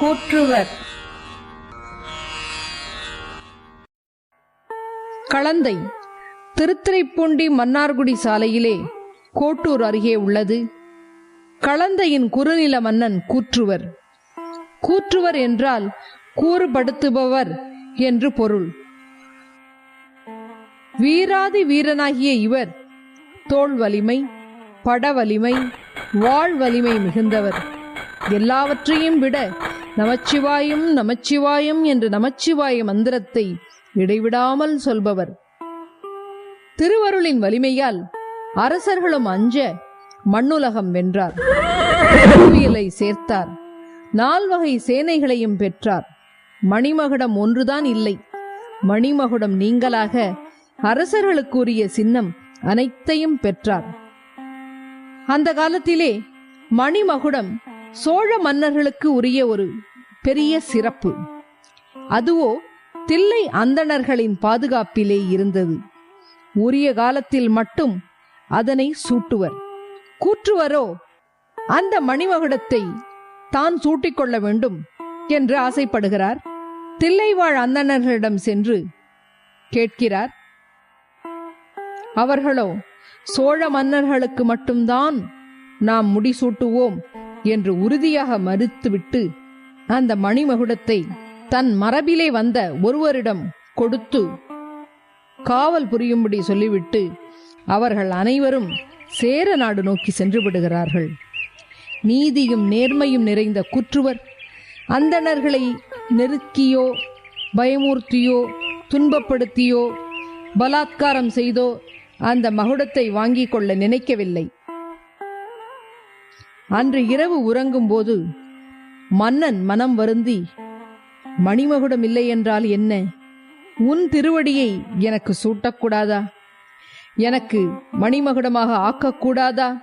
கூற்றுவர். களந்தை திருத்துறைப்பூண்டி மன்னார்குடி சாலையிலே கோட்டூர் அருகே உள்ளது. களந்தையின் குறுநில மன்னன் கூற்றுவர். கூற்றுவர் என்றால் கூறுபடுத்துபவர் என்று பொருள். வீராதி வீரனாகிய இவர் தோள் வலிமை பட வலிமை வாழ் வலிமை மிகுந்தவர். எல்லாவற்றையும் விட நமச்சிவாயம் நமச்சிவாயம் என்று நமச்சிவாய மந்திரத்தை இடைவிடாமல் சொல்பவர். திருவருளின் வலிமையால் அரசர்களும் அஞ்ச மண்ணுலகம் வென்றார். அறிவியலை சேர்த்தார். நால்வகை சேனைகளையும் பெற்றார். மணிமகுடம் ஒன்றுதான் இல்லை. மணிமகுடம் நீங்களாக அரசர்களுக்குரிய சின்னம் அனைத்தையும் பெற்றார். அந்த காலத்திலே மணிமகுடம் சோழ மன்னர்களுக்கு உரிய ஒரு பெரிய சிறப்பு. அதுவோ தில்லை அந்தணர்களின் பாதுகாப்பிலே இருந்தது. உரிய காலத்தில் மட்டும் அதனை சூட்டுவர். கூற்றுவரோ அந்த மணிமகுடத்தை தான் சூட்டிக்கொள்ள வேண்டும் என்று ஆசைப்படுகிறார். தில்லைவாழ் அந்தணர்களிடம் சென்று கேட்கிறார் அவர்களோ சோழ மன்னர்களுக்கு மட்டும்தான் நாம் முடிசூட்டுவோம். என்று உறுதியாக மறுத்துவிட்டு அந்த மணிமகுடத்தை தன் மரபிலே வந்த ஒருவரிடம் கொடுத்து காவல் புரியும்படி சொல்லிவிட்டு அவர்கள் அனைவரும் சேர நாடு நோக்கி சென்று விடுகிறார்கள். நீதியும் நேர்மையும் நிறைந்த குற்றுவர் அந்தணர்களை நெருக்கியோ பயமூர்த்தியோ துன்பப்படுத்தியோ பலாத்காரம் செய்தோ அந்த மகுடத்தை வாங்கிக் கொள்ள நினைக்கவில்லை. அன்று இரவு உறங்கும்போது மன்னன் மனம் வருந்தி மணிமகுடம் இல்லை என்றால் என்ன? உன் திருவடியை எனக்கு சூட்டக்கூடாதா? எனக்கு மணிமகுடமாக ஆக்கக்கூடாதா?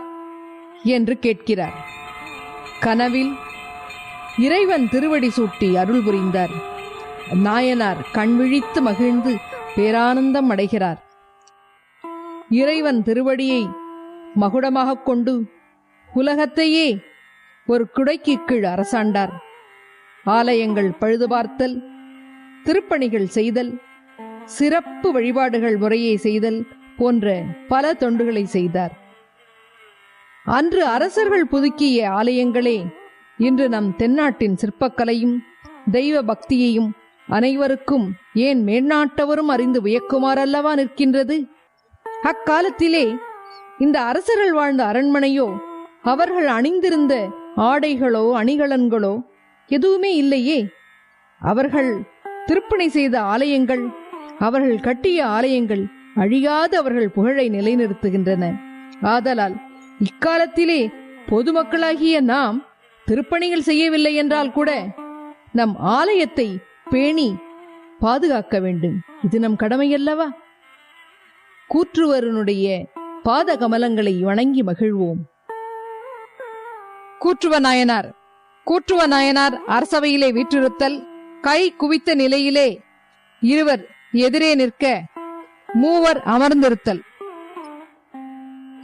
என்று கேட்கிறார். கனவில் இறைவன் திருவடி சூட்டி அருள் புரிந்தார். நாயனார் கண்விழித்து மகிழ்ந்து பேரானந்தம் அடைகிறார். இறைவன் திருவடியை மகுடமாகக் கொண்டு உலகத்தையே ஒரு குடைக்கு கீழ் அரசாண்டார். ஆலயங்கள் பழுது பார்த்தல் திருப்பணிகள் செய்தல் சிறப்பு வழிபாடுகள் முறையை செய்தல் போன்ற பல தொண்டுகளை செய்தார். அன்று அரசர்கள் புதுக்கிய ஆலயங்களே இன்று நம் தென்னாட்டின் சிற்பக்கலையும் தெய்வ பக்தியையும் அனைவருக்கும் ஏன் மேல்நாட்டவரும் அறிந்து வியக்குமாறல்லவா நிற்கின்றது? அக்காலத்திலே இந்த அரசர்கள் வாழ்ந்த அரண்மனையோ அவர்கள் அணிந்திருந்த ஆடைகளோ அணிகலன்களோ எதுவுமே இல்லையே. அவர்கள் திருப்பணி செய்த ஆலயங்கள் அவர்கள் கட்டிய ஆலயங்கள் அழியாத அவர்கள் புகழை நிலைநிறுத்துகின்றன. ஆதலால் இக்காலத்திலே பொதுமக்களாகிய நாம் திருப்பணிகள் செய்யவில்லை என்றால் கூட நம் ஆலயத்தை பேணி பாதுகாக்க வேண்டும். இது நம் கடமையல்லவா? கூற்றுவரனுடைய பாத கமலங்களை வணங்கி மகிழ்வோம். கூற்றுவ நாயனார் கூற்றுவ நாயனார் அரசவையிலே வீற்றிருத்தல் கை குவித்த நிலையிலே இருவர் எதிரே நிற்க மூவர் அமர்ந்திருத்தல்.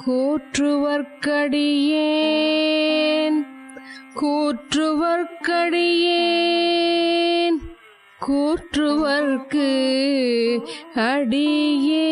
கூற்றுவர்க்கடியேன் கூற்றுவர்க்கடியேன் கூற்றுவர்க்கு அடியே